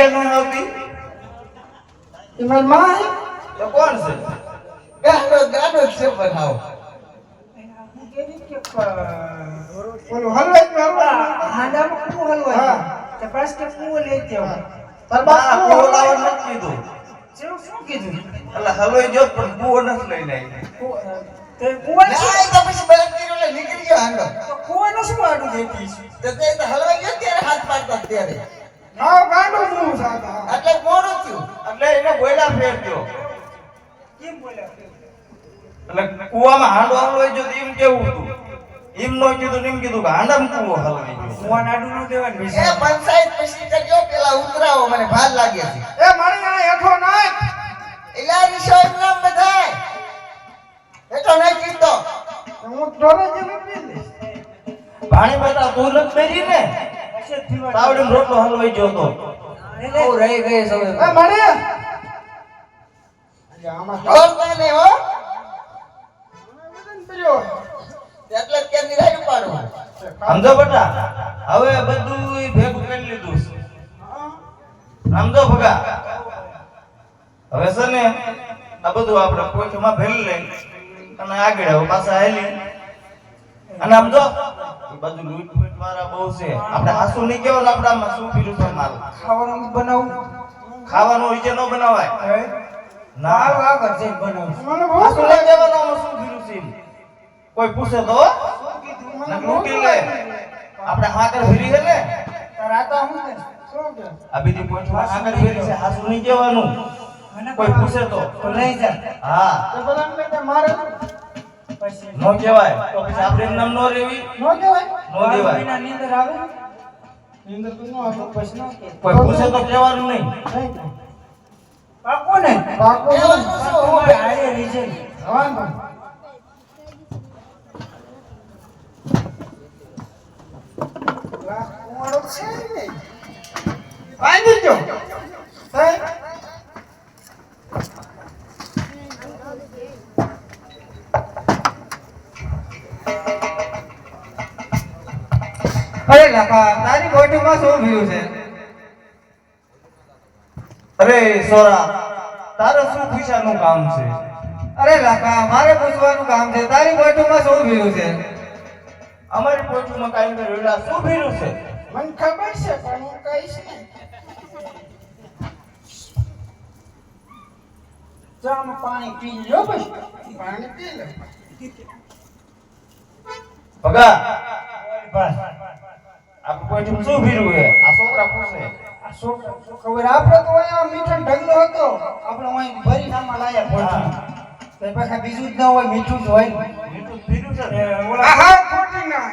બેન નો આવતી એમાં માં તો કોણ છે? ગાડો ગાડો જ છે પણ ઓલું હલવાઈ હા. તે કે લઈ બા નથી કીધું. શું શું કીધું? એટલે હલવાઈ ગયો પણ કૂવો નથી લઈને આવી તે કૂવો ના, તો પછી બળદ નીકળી ગયો હાંડો. તો કૂવાનું શું આડું દેતી તો તે હલવાઈ ગયો ત્યારે હાથ પાડતા ત્યારે. હાવ ગાંડો હું સાતા એટલે મોડું થયું એટલે એને બોયલા ફેર ગયો કેમ બોલ્યા એટલે કૂવામાં હાંડો હલવાઈ ગયો એમ કેવું હતું? એમ નો કીધું એમ કીધું કે હાંડામાં કૂવો હલવાઈ ગયો. કૂવાને આડું ન દેવાનું એ. પંચાયત પછી કર્યો પેલા ઉતરાવો મને ભાર લાગે છે. એ મારી આ હેઠો નાખ. એલા રીસો નામ બધાય? હેઠો નાખ કીધો હું ડોરે જ નથી પાણી બધા તું બેરી ને તાવડીમાં રોટલો હલવાઈ ગયો તો લે. રહી ગઈ સૌ એ મારે. આમાં ડોરતા ને હો. એટલે સમજો બેટા. હવે બધું ભેગું કરી લીધું સમજો ભગા. હવે છે ને આ બધું આપણે કોઠીમાં ભેલી લઈ અને આગળ પાછા હેલી અને આમ જો બધું લૂંટ ફૂટ વાળા બહુ છે. આપણે આસુ નહીં કેવો આપણામાં શું પીરું છે માલ. ખાવાનું બનાવું. ખાવાનું રીતે ન બનાવાય. હે? ના. ઘર છે બનાવું. આસુ લઈ આમાં શું પીરું છે કોઈ પૂછે તો ને લે. આપણે હાકર ફેરી છે ને? આ હું ને. શું કે? આ બીજી પોઈન્ટમાં હાકર ફેરી છે હાસુ નહીં કહેવાનું. કોઈ પૂછે તો. તો લઈ જા. હા. મારે પછી નો કહેવાય. તો પછી આપણે નામ નો રેવી નો કહેવાય. નો દેવાય વિના નીંદર આવે? નીંદર તો નો આવે પછી ન કોઈ પૂછે તો કહેવાનું નહીં. પાકો ને? પાકો હારે રહી જાય. હવાન બાંધી જો બોટીમાં શું ભર્યું છે. અરે સોરા તારે શું પૂછવાનું કામ છે? અરે લાકા મારે પૂછવાનું કામ છે. તારી બોટીમાં શું ભર્યું છે? અમારી પોઈન્ટમાં કાંઈ ને રેડા શું ભીરું છે? મને ખબર છે પણ હું કહીશ ને. જામ પાણી પી લ્યો બસ. પાણી પી લે ભગા આપણે પોઈન્ટમાં શું ભીરું છે આ છોકરા પૂછે આ શું શું ખબર આપણે તો અહીંયા મીઠો ઢગલો હતો. આપણે અહીં ભરી નામાં લાયા પહોંચી તો પાછા બીજું જ ના હોય મીઠું જ હોય. મીઠું ભીરું છે એ આહા ખોટી ના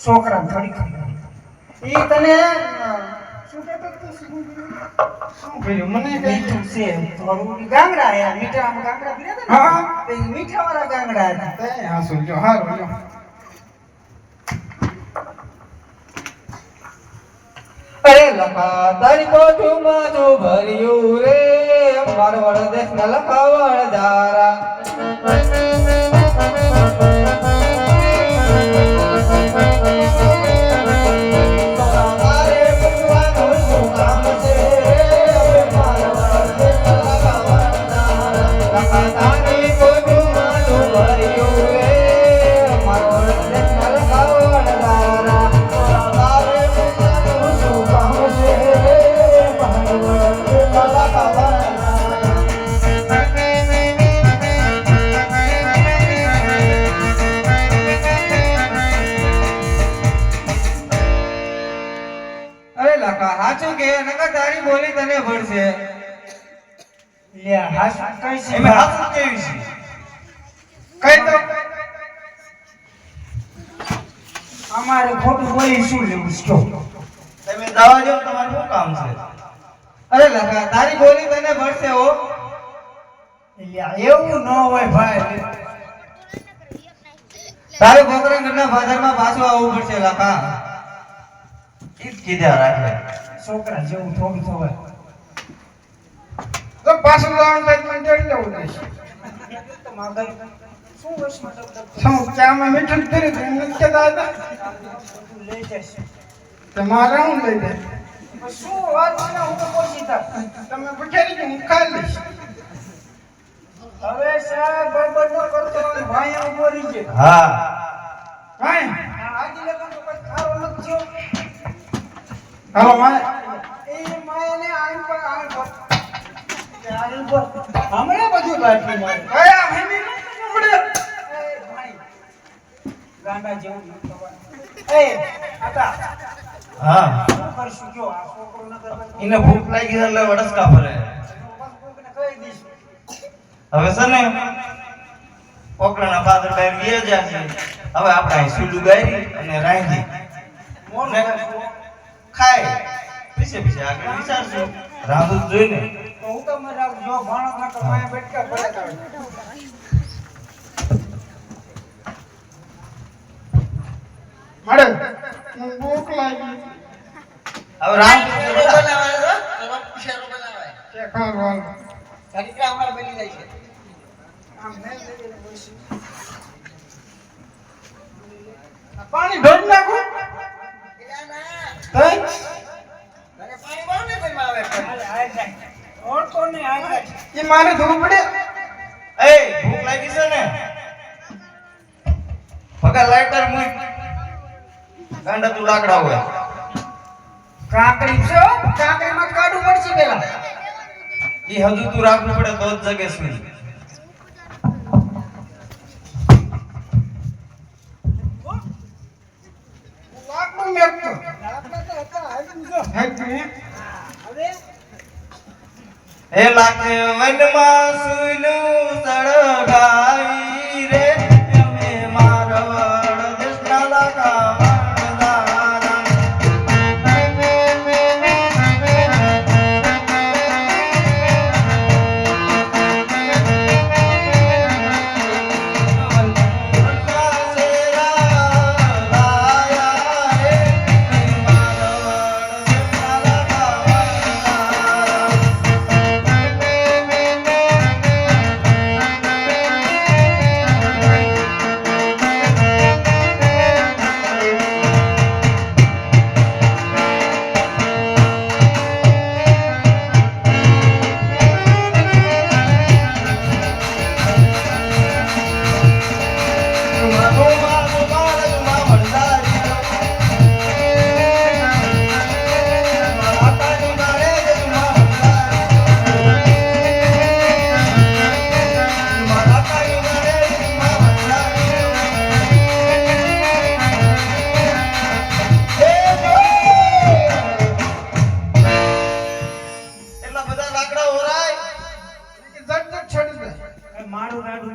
છોકરા થોડી ખબર. ઈ તને શું કહેતો કર્યું મને મીઠું છે થોડું ગાંગડા હે મીઠા આમ ગાંગડા હા. મીઠા વાળા ગાંગડા હતા. હા શું જો હારું અરે લખા તારી બોટીમાં જો ભર્યું રે. મારવાડ દેશ ના દારા તારે શું લેવું છે તમે દાવા જો તમારું શું કામ છે? અરે લખા તારી બોલી તને ભરશે હો. એવું ન હોય ભાઈ. તારે ગોકરણ ઘરના ફાધરમાં પાછું આવવું પડશે લખા. ઈ કીધા રાખે. છોકરા જેવું થોડું થવાય તો પાછું જવાનું થાય મને જડી જવું પડશે. તો માગર. શું ચામાં મીઠું જ કર્યું એમ નથી જશે તમારે હું લઈ જાય? શું વાત મને હું તો પહોંચી તમે પૂછેલી કે હું ખાઈ હવે સાહેબ બરબર ન કરતો ભાઈ ઊભો રહી હા. ભાઈ આજે લગન તો કોઈ ખારો નથી થયો. હાલો માય એ માયાને આઈન પર પર કે પર હમણાં બધું બાકી મારે. કયા હેમી ભાઈ ગાંડા જેવું એ આતા હા. શું કરશું આ છોકરો ન કરે તો ભૂખ લાગી એટલે હવે છે ને પોકરાના પાદર બહાર બે જાય છે હવે આપણે અહીં સુલું ગાયરી અને રાંધી. મોન ને ખાય. પીછે પીછે આગળ વિચારશું રાંધું જોઈને તો હું તો મારા જો ભાણો ના તો બેઠકા ભલે મળે ભૂખ લાગી હવે રામ શેરો બનાવાય હો? તરફ શેરો બનાવાય. કે ખાવાનું તરીકા અમારે બની જાય છે. આમ નહીં લઈને બેસી. પાણી ઢોળી નાખો એલા ના. તઈ તને પાણી બહુ ને ઘરમાં આવે છે. હાલ જાય ઓળખો નહીં હાલ જાય એ મારે ધોવું પડે એ ભૂખ લાગી છે ને પગા લાઈટર મૂક ગાંડા તું લાકડા હોય. કાકડી છો કાકડી માં કાઢવું પડશે પેલા. એ હજુ તું રાખવું પડે તો જ જગે હવે હે લાગે વનમાં સુઈલું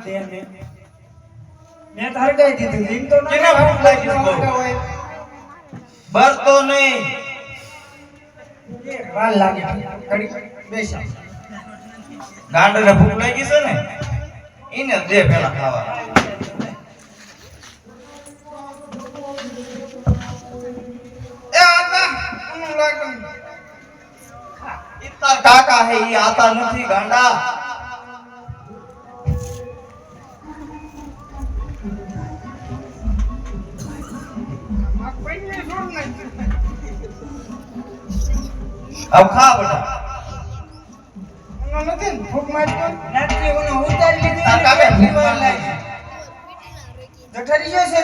દે ને મેં હરગાઈ દીધું? લીમ તો કેને ભૂખ લાગી હોય? બરતો નહીં. એ વાર લાગે. ઘડી બેસા. ગાંડને ભૂખ લાગી છે ને? એને દે પેલા ખાવા એ આતા હું લાગું. ઈ કાકા હે ઈ આતા નથી ગાંડા. જઠરી ખા છે.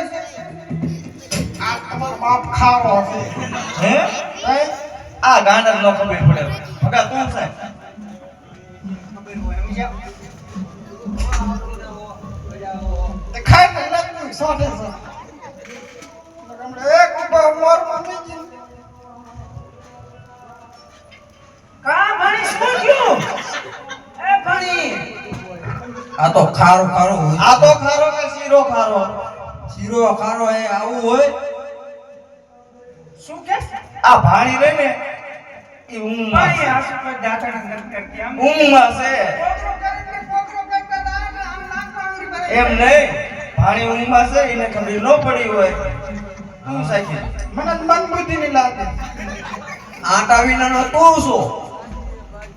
આ તમારો બાપ ખાવો છે. હે? હે? આ ગાંડા નો ખબર પડે. ભગા તું છે? ખબર હોય એમ ખાય. આ તો ખારો ખારો હોય આ તો ખારો કે શીરો ખારો? શીરો ખારો એ આવું હોય. શું કે? આ ભાણી રે ને એ ઊંઘમાં છે. આ શું દાતણ દાંતણા કરતી? આમ છે ને નાખવાનું રી બરાબર. એમ નહીં. ભાણી ઊંઘમાં છે એને ખબર ન પડી હોય. તું સાચી? મને મન બુદ્ધિ ની લાગે. આટા વિનાનો તું શું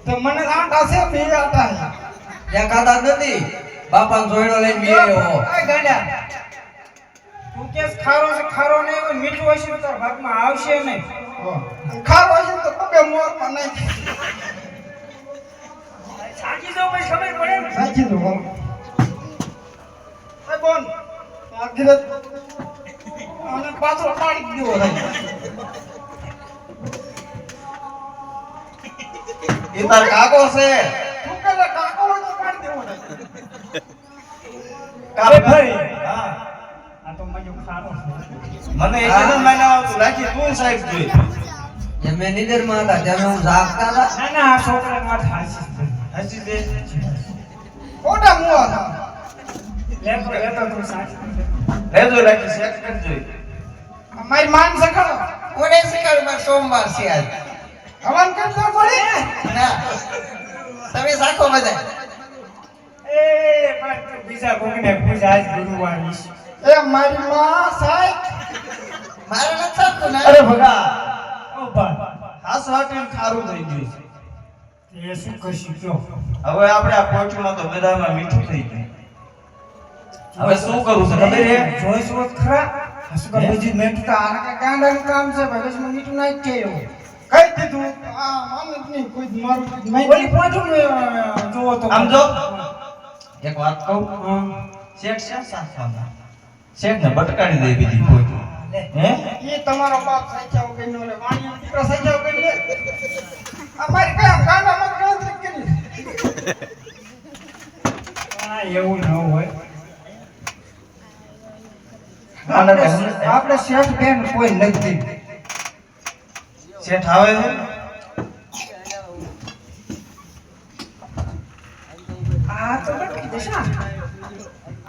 તો મને આટા છે બે આટા છે. દેખાતા જ નથી. બાપાનો જોઈડો લઈને બી આવ્યો ગાંડા. તું કે ખારો છે ખારો ને મીઠું હશે તો તારા ભાગમાં આવશે નહીં. ખારો હશે તો પગે મોર પણ નહીં સાચી દો પછી ખબર પડે સાચી દો બોલ એ બોન આખી રાત આને પાછો પાડી દીધો એ તાર કાકો છે તું પેલા કાકો હોય તો પાડી દેવો થાય હા. આ તો મજો ખારો મને એ કીધું મને આવતું રાખી તું સાહેબ જોઈ એમે નીદરમાં હતા ત્યારે હું જાગતા હતા. ના ના આ છોકરા માં હાસી હાસી દે ખોટા મુવા? હતા લેતો લેતો તું સાચી લેજો રાખી સેટ કરજો. અમારી માન સખડો કોને સખડમાં સોમવાર છે આજ. હવન કરતો પડે? ના. તમે સાખો બધા એ પણ તું બીજા કોકને પૂછ આજ ગુરુવાર એ મારી માં સાહેબ મારે નથી સાખું ના. અરે ભગા. ઓ બા હાસ વાટીને ખારું થઈ ગયું છે. એ શું કરશું કયો હવે આપણે આ પોચમાં તો બધામાં મીઠું થઈ ગયું. હવે શું કરું છે ખબર છે? જોઈશ ખરા. હસુકા બીજી મેં તો આના કે ગાંડાનું કામ છે ભાઈ. બસ મીઠું નાખ કે કઈ દીધું? આ માને નહીં કોઈ મારું ઓલી પોઠું જોવો તો. આમ જો. એક વાત કહું? શેઠ શેઠ છે સાસવાના શેઠ ને બટકાડી દે બીજી કોઈ. હે? એ તમારો બાપ સાચા વગર નો લે વાણી દીકરો સાચા વગર લે? અમારી કઈ આમ ગાંડામાં ગણતરી કરી આ એવું ન હોય. આપણે આપણે શેઠ બેન કોઈ નથી. શેઠ આવે છે આ તો બટકી દેશે આ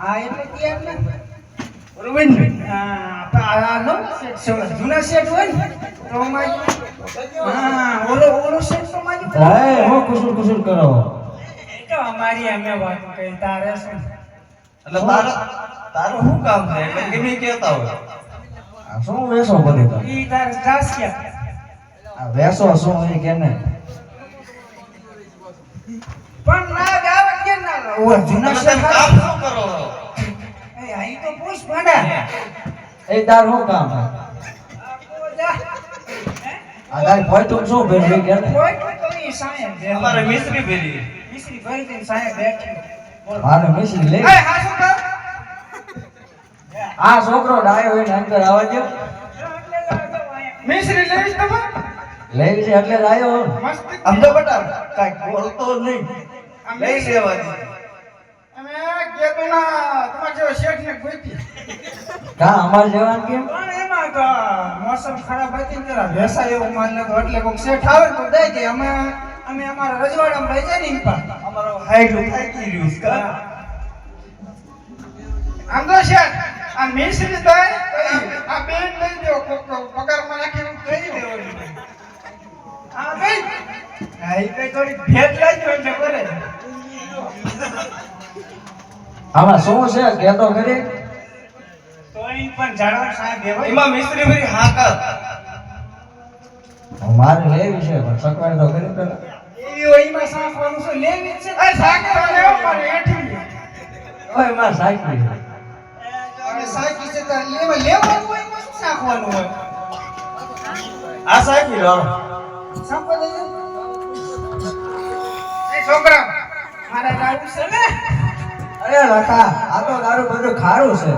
આ એટલે કે એટલે બરોબર ને આ આ નો શેઠ છે જૂના શેઠ હોય ને તો હા ઓલો ઓલો શેઠ તો મારી હે હું કુસુર કુસુર કરો. તો અમારી અમે વાત કરી તારે શું? એટલે તારો તારું શું કામ છે? એટલે કે નહીં કહેતા હોય. શું વેસો બધી તમે ઈ તારે દાસ ક્યાં આ વેસો શું એ કે ને? પણ ના કે ના ઓ જૂના શું કરો એ આઈ તો પૂછ ભાડા. એ તાર શું કામ છે? આ તું શું ભેળ કે કોઈ તો ઈ સાયન અમારે મિસ્ત્રી ભેરી મિશ્રી ભરી દઈને સાયન બેઠી. બોલો. મારે લે એ હા શું કર આ છોકરો ડાયો હોય ને અંદર આવવા દો મિસ્ત્રી લેવીશ તમે લેવી છે એટલે જ આવ્યો મસ્ત. બટા કાંઈ બોલતો નહીં. લઈ લેવા દે કેતો ના તમારા જેવા શેઠ ને ગોતી કા અમાર જવાન કેમ? પણ એમાં તો મોસમ ખરાબ હતી ને જરા ભેસા એવું માલ નતો એટલે કોક શેઠ આવે તો દઈ દે. અમે અમે અમારા રજવાડામાં રહી જાય ને પણ અમારો હાઈટ થાકી રહ્યું કા? આમ તો શેઠ આ મિશ્રી થાય આ બેન લઈ દો કોક પગારમાં નાખીને કહી દેવાનું હા ભાઈ. હા ઈ થોડી ભેટ લાગ્યો એટલે કરે. આમાં શું છે? કેતો કરી તો ઈ પણ જાણો સાહેબ એવો એમાં મિસ્ત્રી ભરી હાકર મારે લેવી છે પણ સકવાય તો કરી પેલા. એવી હોય એમાં છે લેવી જ છે? એ સાંકળ લેવો પણ હેઠી ઓય માર સાયકલ છે. અને સાચી છે તાર લેવા લેવાનું હોય એમાં શું સાંકવાનું હોય? આ સાકી લો. સાંકળ એ છોકરા મારા દારૂ છે ને? અરે લખા આ તો તારું બધું ખારું છે.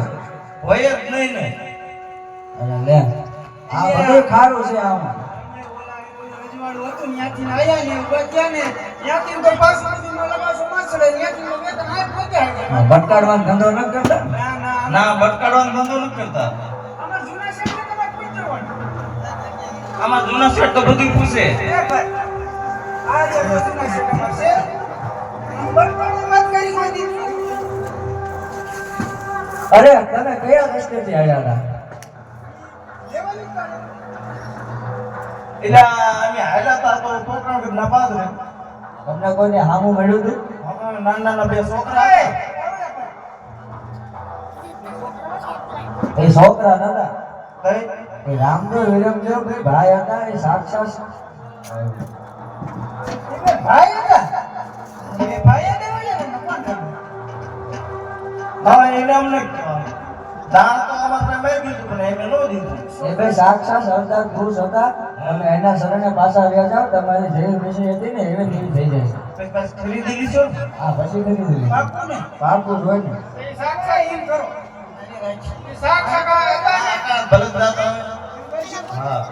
હોય જ નહીં ને. અરે લે. આ બધું ખારું છે આમ. ભટકાડવાનો ધંધો ન કરતા? ના ના ના બટકાડવાનો ધંધો ન કરતા. આમાં જૂના શેઠ તો બધું પૂછે. ભાઈ આ જે છે બટવાની વાત કરી કોઈ અરે તમે કયા રસ્તેથી આવ્યા હતા? તમને કોઈને હામું મળ્યું હતું? નાના નાના બે છોકરા એ, છોકરા નતા? એ રામદેવ વિરમદેવ ભાઈ હતા એ સાક્ષાત ભાઈ હતા? હા એને અમને દાન તો અમારે મેં કીધું પણ એમને ન દીધું. એ બે સાક્ષાત સરદાર પુરુષ હતા તમે એના શરણે પાછા રહ્યા જાઓ તમારી જેવી મિશ્રી હતી ને એવી ને થઈ જાય ખરીદી લીધો પછી પાકું ને? પાકું હોય ને. એ સાક્ષા કરો. એ સાક્ષા હતા ને ભલે દાતા હા.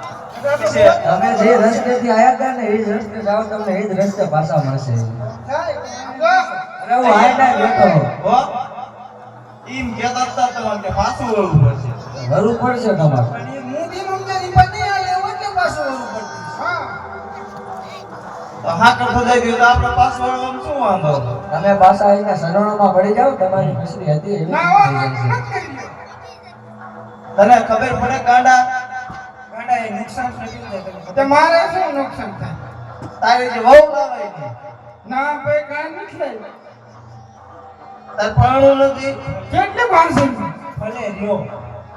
તમે જે રસ્તેથી આયા હતા ને એ જ રસ્તે જાઓ તમને એ જ રસ્તે પાછા મળશે. અરે હું બેઠો. હો. ઈમ કેતા હતા તમારે કે પાછું વળવું પડશે. વળવું પડશે તમારે. પણ એ મૂકી મૂકતા ની આલે એવું એટલે પાછું વળવું પડશે. હા. હા કરતો જાય ગયો તો આપણે પાછું વળવામાં શું વાંધો? તમે પાછા આવીને શરણોમાં પડી જાઓ તમારી મિશ્રી હતી એવી. તને ખબર પડે કાંડા કાંડા એ નુકસાન છે. મારે શું નુકસાન થાય? તારી જે વહુ લાવાય ના ભાઈ કાંઈ નથી લઈ તાર નથી. કેટલી પાંચસો ભલે રહ્યો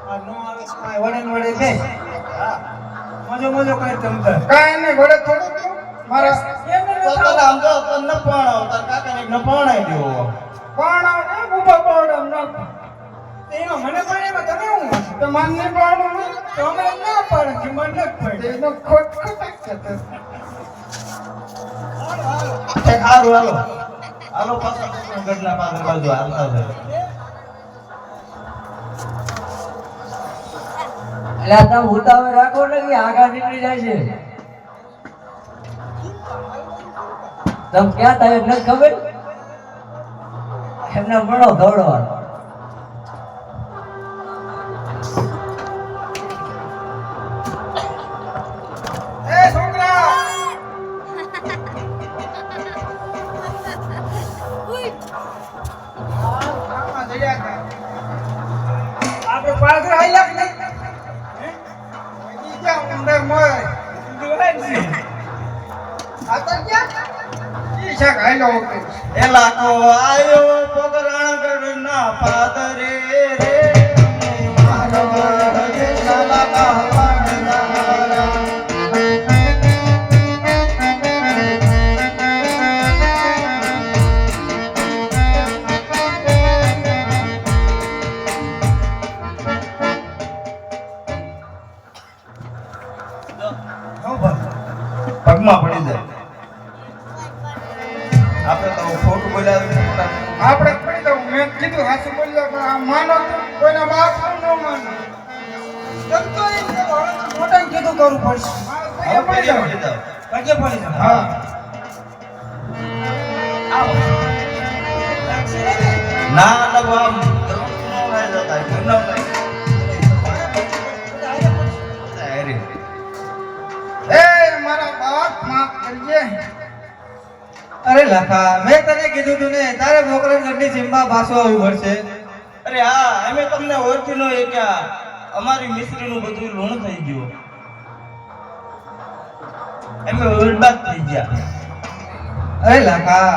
આ નો આવે તો કાંઈ વડે વડે બે મજો મજો કરી તમતા કાંઈ નહીં વડે થોડું તો. મારા એમને તો આમ તો તને ન પરણાવ કાકાને એક ન પરણાઈ દેવો પણ આવે ને ઊભા ન એમાં મને પણ એમાં તમે હું તો મન ને. તો અમે ના પાડે કે મન પડે એનો ખોટ ખોટક છે હારું હાલો. હાલો, પાછા ગઢલા પાછળ બાજુ હાલતા છે. એટલે આ તમે ઉતાવળ રાખો ને કે આગળ નીકળી જાય છે. તમે ક્યાં થાય નથી ખબર? એમને મળો દોડવા પાછળ આયલા કે નહીં? ક્યાં અંદર મોય? જ નહીં. આ તો ક્યાં? ઈ વખતે. એ લાખો આયો પગરાણ ગઢના પાદરે પગમાં પડી જાય. આપણે તો ખોટું બોલાવી આપણે પડી તો મેં કીધું હાસુ બોલી જાવ પણ આ માનો તો કોઈના બાપ ન માનો. જમતો એ મોટાને કીધું કરવું પડશે. પગે પડી જાવ. પગે પડી જાવ. હા. ને ને? અરે લખા મેં તને કીધું તું ને તારે મોકરણ ગઢની સીમમાં પાછો આવવું પડશે. અરે હા અમે તમને ઓળખી નો એ કે આ અમારી મિસ્ત્રીનું બધું ઋણ થઈ ગયું. અમે ઉલબાત થઈ ગયા. અરે લખા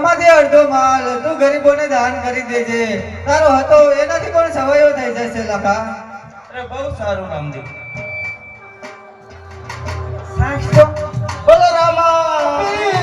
એમાંથી અડધો માલ તું ગરીબોને દાન કરી દેજે. તારો હતો એનાથી પણ સવાયો થઈ જશે લાખા. અરે બહુ સારું રામદેવ સાંજ બોલો રામા